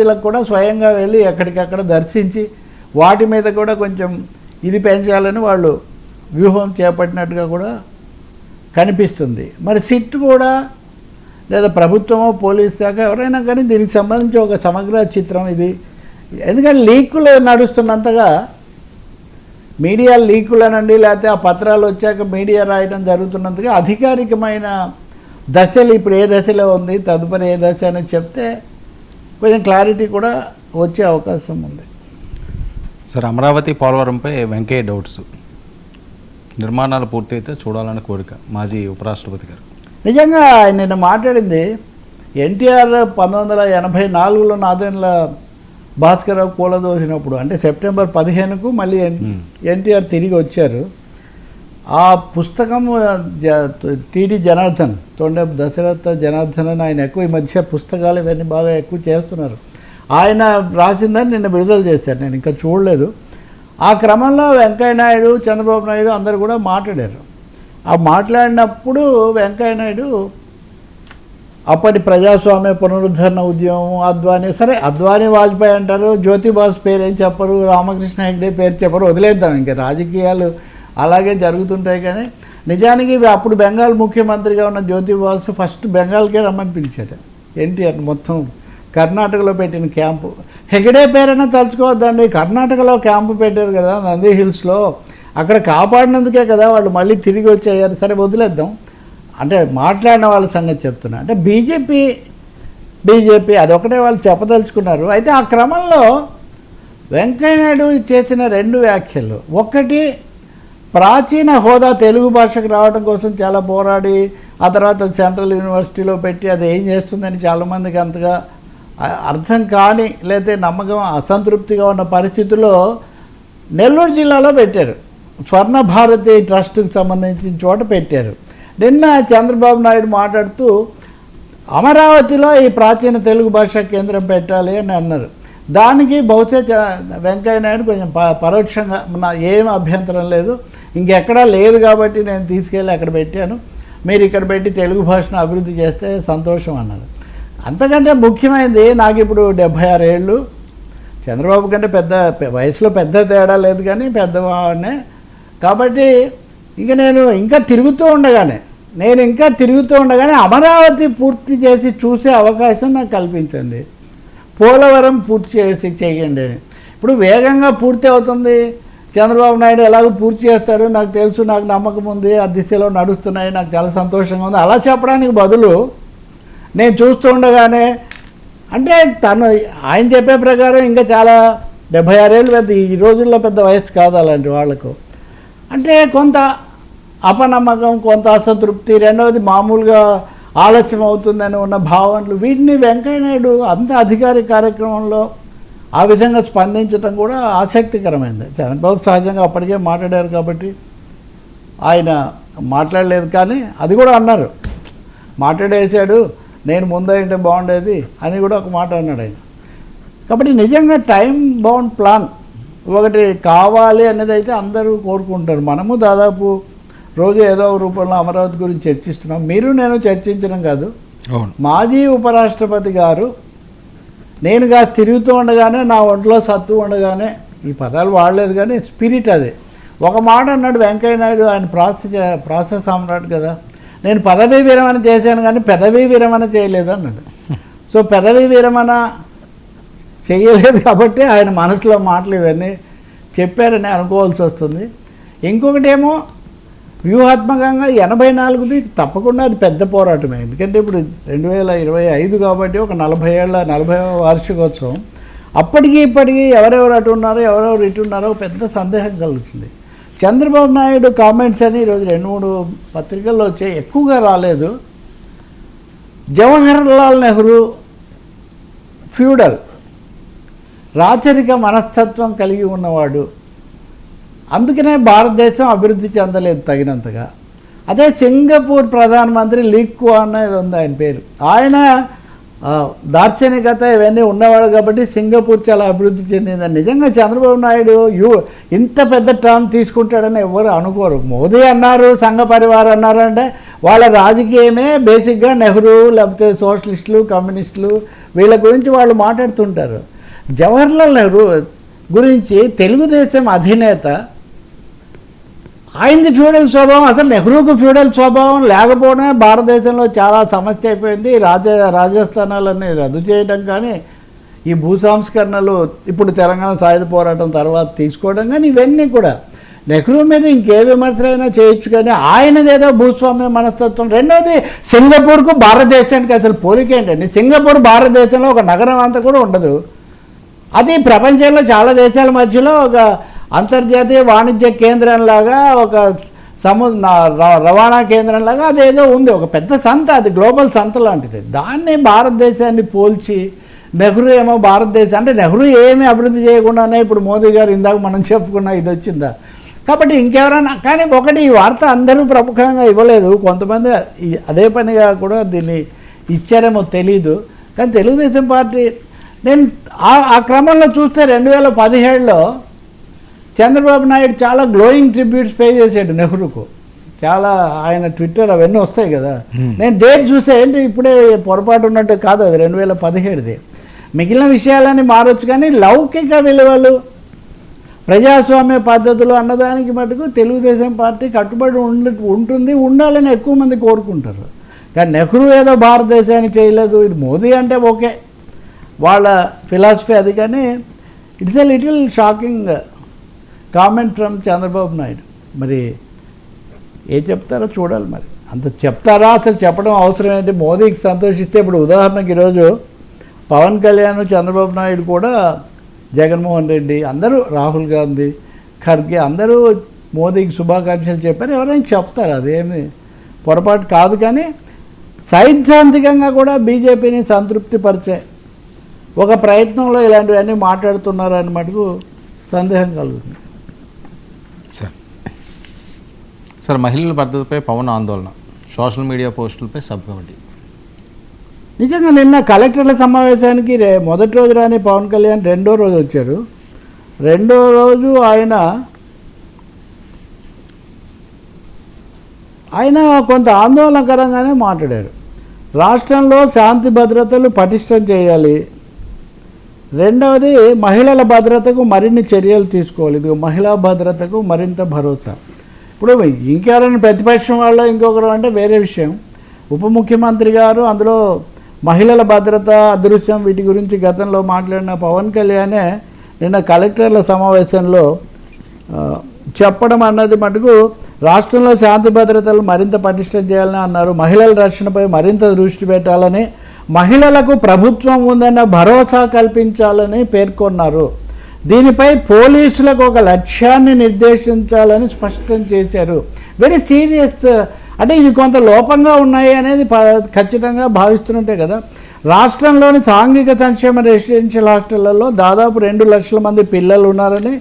పంచాయతీలకు కూడా స్వయంగా వెళ్ళి ఎక్కడికక్కడ దర్శించి వాటి మీద కూడా కొంచెం ఇది పెంచాలని వాళ్ళు వ్యూహం చేపట్టినట్టుగా కూడా కనిపిస్తుంది. మరి సిట్ కూడా లేదా ప్రభుత్వమో పోలీస్ శాఖ ఎవరైనా కానీ దీనికి సంబంధించి ఒక సమగ్ర చిత్రం ఇది. ఎందుకంటే లీకులు నడుస్తున్నంతగా మీడియా లీకులనండి లేకపోతే ఆ పత్రాలు వచ్చాక మీడియా రాయడం జరుగుతున్నంతగా అధికారికమైన దశలు ఇప్పుడు ఏ దశలో ఉంది తదుపరి ఏ దశ అని చెప్తే కొంచెం క్లారిటీ కూడా వచ్చే అవకాశం ఉంది. సార్ అమరావతి పోలవరంపై వెంకయ్య డౌట్స్ నిర్మాణాలు పూర్తయితే చూడాలని కోరిక మాజీ ఉపరాష్ట్రపతి గారు. నిజంగా ఆయన నిన్న మాట్లాడింది ఎన్టీఆర్ పంతొమ్మిది వందల ఎనభై నాలుగులో నాదేళ్ళ భాస్కరరావు కూలదోసినప్పుడు అంటే సెప్టెంబర్ పదిహేనుకు మళ్ళీ ఎన్. ఎన్టీఆర్ తిరిగి వచ్చారు. ఆ పుస్తకం టీడీ జనార్దన్ తోండే దశరథ జనార్దన్ అని ఆయన ఎక్కువ ఈ మధ్య పుస్తకాలు ఇవన్నీ బాగా ఎక్కువ చేస్తున్నారు. ఆయన రాసిందని నిన్న విడుదల చేశారు. నేను ఇంకా చూడలేదు. ఆ క్రమంలో వెంకయ్య నాయుడు చంద్రబాబు నాయుడు అందరు కూడా మాట్లాడారు. ఆ మాట్లాడినప్పుడు వెంకయ్య నాయుడు అప్పటి ప్రజాస్వామ్య పునరుద్ధరణ ఉద్యమం అద్వానీ సరే అద్వానీ వాజ్పేయి అంటారు జ్యోతిబాస్ పేరు ఏం చెప్పరు రామకృష్ణ హెగ్డే పేరు చెప్పరు వదిలేద్దాం. ఇంకా రాజకీయాలు అలాగే జరుగుతుంటాయి కానీ నిజానికి ఇవి అప్పుడు బెంగాల్ ముఖ్యమంత్రిగా ఉన్న జ్యోతిబాస్ ఫస్ట్ బెంగాల్కే రమ్మని పిలిచాడు. ఎన్టీఆర్ మొత్తం కర్ణాటకలో పెట్టిన క్యాంపు. హెగడే పేరైనా తలుచుకోవద్దండి. కర్ణాటకలో క్యాంపు పెట్టారు కదా నంది హిల్స్లో. అక్కడ కాపాడినందుకే కదా వాళ్ళు మళ్ళీ తిరిగి వచ్చేయారు. సరే వదిలేద్దాం. అంటే మాట్లాడిన వాళ్ళ సంగతి చెప్తున్నా. అంటే బీజేపీ బీజేపీ అదొకటే వాళ్ళు చెప్పదలుచుకున్నారు. అయితే ఆ క్రమంలో వెంకయ్యనాయుడు చేసిన రెండు వ్యాఖ్యలు. ఒకటి ప్రాచీన హోదా తెలుగు భాషకు రావడం కోసం చాలా పోరాడి ఆ తర్వాత సెంట్రల్ యూనివర్సిటీలో పెట్టి అది ఏం చేస్తుందని చాలామందికి అంతగా అర్థం కాని లేకపోతే నమ్మకం అసంతృప్తిగా ఉన్న పరిస్థితుల్లో నెల్లూరు జిల్లాలో పెట్టారు. స్వర్ణ భారతి ట్రస్ట్కి సంబంధించిన చోట పెట్టారు. నిన్న చంద్రబాబు నాయుడు మాట్లాడుతూ అమరావతిలో ఈ ప్రాచీన తెలుగు భాషా కేంద్రం పెట్టాలి అని అన్నారు. దానికి బహుశా చ- వెంకయ్య నాయుడు కొంచెం ప- పరోక్షంగా నా ఏం అభ్యంతరం లేదు. ఇంకెక్కడా లేదు కాబట్టి నేను తీసుకెళ్ళి అక్కడ పెట్టాను. మీరు ఇక్కడ పెట్టి తెలుగు భాషను అభివృద్ధి చేస్తే సంతోషం అన్నారు అంతకంటే ముఖ్యమైనది నాకు ఇప్పుడు డెబ్భై ఆరు ఏళ్ళు. చంద్రబాబు కంటే పెద్ద వయసులో పెద్ద తేడా లేదు కానీ పెద్దవాడినే. కాబట్టి ఇంక నేను ఇంకా తిరుగుతూ ఉండగానే నేను ఇంకా తిరుగుతూ ఉండగానే అమరావతి పూర్తి చేసి చూసే అవకాశం నాకు కల్పించండి. పోలవరం పూర్తి చేసి చేయండి ఇప్పుడు వేగంగా పూర్తి అవుతుంది. చంద్రబాబు నాయుడు ఎలాగో పూర్తి చేస్తాడు నాకు తెలుసు నాకు నమ్మకం ఉంది ఆ దిశలో నడుస్తున్నాయి నాకు చాలా సంతోషంగా ఉంది. అలా చెప్పడానికి బదులు నేను చూస్తూ ఉండగానే అంటే తను ఆయన చెప్పే ప్రకారం ఇంకా చాలా డెబ్భై ఆరేళ్ళు పెద్ద ఈ రోజుల్లో పెద్ద వయసు కాదు అలాంటి వాళ్ళకు అంటే కొంత అపనమ్మకం కొంత అసంతృప్తి రెండవది మామూలుగా ఆలస్యం అవుతుందని ఉన్న భావనలు వీటిని వెంకయ్యనాయుడు అంత అధికారిక కార్యక్రమంలో ఆ విధంగా స్పందించడం కూడా ఆసక్తికరమైంది. చంద్రబాబు సహజంగా అప్పటికే మాట్లాడారు కాబట్టి ఆయన మాట్లాడలేదు కానీ అది కూడా అన్నారు. మాట్లాడేశాడు నేను ముందైంటే బాగుండేది అని కూడా ఒక మాట అన్నాడు ఆయన. కాబట్టి నిజంగా టైం బౌండ్ ప్లాన్ ఒకటి కావాలి అనేది అయితే అందరూ కోరుకుంటారు. మనము దాదాపు రోజు ఏదో రూపంలో అమరావతి గురించి చర్చిస్తున్నాం. మీరు నేను చర్చించడం కాదు. అవును. మాజీ ఉపరాష్ట్రపతి గారు నేను తిరుగుతూ ఉండగానే నా ఒంట్లో సత్తు ఉండగానే ఈ పదాలు వాడలేదు కానీ స్పిరిట్ అది. ఒక మాట అన్నాడు వెంకయ్య నాయుడు ఆయన ప్రాసెస్ ప్రాసెస్ సామ్రాట్ కదా. నేను పదవీ విరమణ చేశాను కానీ పెదవీ విరమణ చేయలేదు అన్నాడు. సో పెదవి విరమణ చేయలేదు కాబట్టి ఆయన మనసులో మాటలు ఇవన్నీ చెప్పారని అనుకోవాల్సి వస్తుంది. ఇంకొకటేమో వ్యూహాత్మకంగా ఎనభై నాలుగుది తప్పకుండా అది పెద్ద పోరాటమే. ఎందుకంటే ఇప్పుడు రెండు వేల ఇరవై ఐదు కాబట్టి ఒక నలభై ఏళ్ళ నలభై వార్షికోత్సవం. అప్పటికి ఇప్పటికీ ఎవరెవరు అటు ఉన్నారో ఎవరెవరు ఇటు ఉన్నారో పెద్ద సందేహం కలుగుతుంది. చంద్రబాబు నాయుడు కామెంట్స్ అని ఈరోజు రెండు మూడు పత్రికల్లో వచ్చాయి. ఎక్కువగా రాలేదు. జవహర్లాల్ నెహ్రూ ఫ్యూడల్. రాచరిక మనస్తత్వం కలిగి ఉన్నవాడు. అందుకనే భారతదేశం అభివృద్ధి చెందలేదు తగినంతగా. అదే సింగపూర్ ప్రధానమంత్రి లీక్ అనేది ఉంది ఆయన పేరు. ఆయన దార్శనికత ఇవన్నీ ఉన్నవాడు కాబట్టి సింగపూర్ చాలా అభివృద్ధి చెందిందని. నిజంగా చంద్రబాబు నాయుడు యూ ఇంత పెద్ద టర్మ్ తీసుకుంటాడని ఎవరు అనుకోరు. మోదీ అన్నారు సంఘ పరివార్ అన్నారు అంటే వాళ్ళ రాజకీయమే బేసిక్గా నెహ్రూ లేకపోతే సోషలిస్టులు కమ్యూనిస్టులు వీళ్ళ గురించి వాళ్ళు మాట్లాడుతుంటారు. జవహర్లాల్ నెహ్రూ గురించి తెలుగుదేశం అధినేత ఆయనది ఫ్యూడల్ స్వభావం అసలు నెహ్రూకు ఫ్యూడల్ స్వభావం లేకపోవడమే భారతదేశంలో చాలా సమస్య అయిపోయింది. రాజ రాజస్థానాలన్నీ రద్దు చేయడం కానీ ఈ భూ సంస్కరణలు ఇప్పుడు తెలంగాణ సాయుధ పోరాటం తర్వాత తీసుకోవడం కానీ ఇవన్నీ కూడా. నెహ్రూ మీద ఇంకే విమర్శలైనా చేయొచ్చు కానీ ఆయనదేదో భూస్వామ్య మనస్తత్వం. రెండవది సింగపూర్కు భారతదేశానికి అసలు పోలిక ఏంటండి? సింగపూర్ భారతదేశంలో ఒక నగరం అంతా కూడా ఉండదు. అది ప్రపంచంలో చాలా దేశాల మధ్యలో ఒక అంతర్జాతీయ వాణిజ్య కేంద్రంలాగా ఒక సము రవాణా కేంద్రంలాగా అదేదో ఉంది. ఒక పెద్ద సంత అది గ్లోబల్ సంత లాంటిది. దాన్ని భారతదేశాన్ని పోల్చి నెహ్రూ ఏమో భారతదేశం అంటే నెహ్రూ ఏమీ అభివృద్ధి చేయకుండానే ఇప్పుడు మోదీ గారు ఇందాక మనం చెప్పుకున్న ఇది వచ్చిందా? కాబట్టి ఇంకెవరైనా కానీ ఒకటి ఈ వార్త అందరూ ప్రముఖంగా ఇవ్వలేదు. కొంతమంది అదే పనిగా కూడా దీన్ని ఇచ్చారేమో తెలీదు. కానీ తెలుగుదేశం పార్టీ నేను ఆ- ఆ క్రమంలో చూస్తే రెండు వేల పదిహేడులో చంద్రబాబు నాయుడు చాలా గ్లోయింగ్ ట్రిబ్యూట్స్ పే చేశాడు నెహ్రూకు. చాలా ఆయన ట్విట్టర్ అవన్నీ వస్తాయి కదా. Hmm. నేను డేట్ చూసే ఏంటి ఇప్పుడే పొరపాటు ఉన్నట్టు కాదు అది రెండు వేల పదిహేడుది. మిగిలిన విషయాలన్నీ మారొచ్చు కానీ లౌకిక విలువలు ప్రజాస్వామ్య పద్ధతులు అన్నదానికి మటుకు తెలుగుదేశం పార్టీ కట్టుబడి ఉంటుంది ఉండాలని ఎక్కువ మంది కోరుకుంటారు. కానీ నెహ్రూ ఏదో భారతదేశాన్ని చేయలేదు ఇది మోదీ అంటే ఓకే. వాళ్ళ ఫిలాసఫీ అది కానీ it's a little shocking comment from Chandrababu Naidu. మరి ఏ చెప్తారో చూడాలి మరి. అంత చెప్తారా? అసలు చెప్పడం అవసరం ఏంటి? మోదీకి సంతోషిస్తే ఇప్పుడు ఉదాహరణకి ఈరోజు పవన్ కళ్యాణ్ చంద్రబాబు నాయుడు కూడా జగన్మోహన్ రెడ్డి అందరూ రాహుల్ గాంధీ ఖర్గే అందరూ మోదీకి శుభాకాంక్షలు చెప్పారు. ఎవరైనా చెప్తారు? అదేమి పొరపాటు కాదు కానీ సైద్ధాంతికంగా కూడా బీజేపీని సంతృప్తిపరిచే ఒక ప్రయత్నంలో ఇలాంటివన్నీ మాట్లాడుతున్నారని మటుకు సందేహం కలుగుతుంది సార్ సార్ మహిళల భద్రతపై పవన్ ఆందోళన. సోషల్ మీడియా పోస్టులపై సబ్ కమిటీ. నిజంగా నిన్న కలెక్టర్ల సమావేశానికి మొదటి రోజు రాని పవన్ కళ్యాణ్ రెండో రోజు వచ్చారు. రెండో రోజు ఆయన ఆయన కొంత ఆందోళనకరంగానే మాట్లాడారు. రాష్ట్రంలో శాంతి భద్రతలు పటిష్టం చేయాలి. రెండవది మహిళల భద్రతకు మరిన్ని చర్యలు తీసుకోవాలి. ఇది మహిళా భద్రతకు మరింత భరోసా. ఇప్పుడు ఇంకెవరైనా ప్రతిపక్షం వాళ్ళు ఇంకొకరు అంటే వేరే విషయం. ఉప ముఖ్యమంత్రి గారు అందులో మహిళల భద్రత అదృశ్యం వీటి గురించి గతంలో మాట్లాడిన పవన్ కళ్యాణే నిన్న కలెక్టర్ల సమావేశంలో చెప్పడం అన్నది మటుకు రాష్ట్రంలో శాంతి భద్రతలు మరింత పటిష్టం చేయాలని అన్నారు. మహిళల రక్షణపై మరింత దృష్టి పెట్టాలని మహిళలకు ప్రభుత్వం ఉందన్న భరోసా కల్పించాలని పేర్కొన్నారు. దీనిపై పోలీసులకు ఒక లక్ష్యాన్ని నిర్దేశించాలని స్పష్టం చేశారు. వెరీ సీరియస్ uh, అంటే ఇవి కొంత లోపంగా ఉన్నాయి అనేది ఖచ్చితంగా భావిస్తున్నట్టే కదా రాష్ట్రంలోని సాంఘిక సంక్షేమ రెసిడెన్షియల్ హాస్టళ్ళలో దాదాపు రెండు లక్షల మంది పిల్లలు ఉన్నారని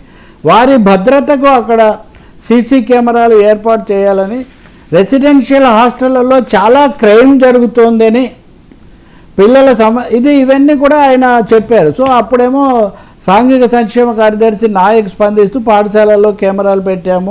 వారి భద్రతకు అక్కడ సీసీ కెమెరాలు ఏర్పాటు చేయాలని రెసిడెన్షియల్ హాస్టళ్ళలో చాలా క్రైమ్ జరుగుతోందని పిల్లల సమ ఇది ఇవన్నీ కూడా ఆయన చెప్పారు. సో అప్పుడేమో సాంఘిక సంక్షేమ కార్యదర్శి నాయక్ స్పందిస్తూ పాఠశాలల్లో కెమెరాలు పెట్టాము.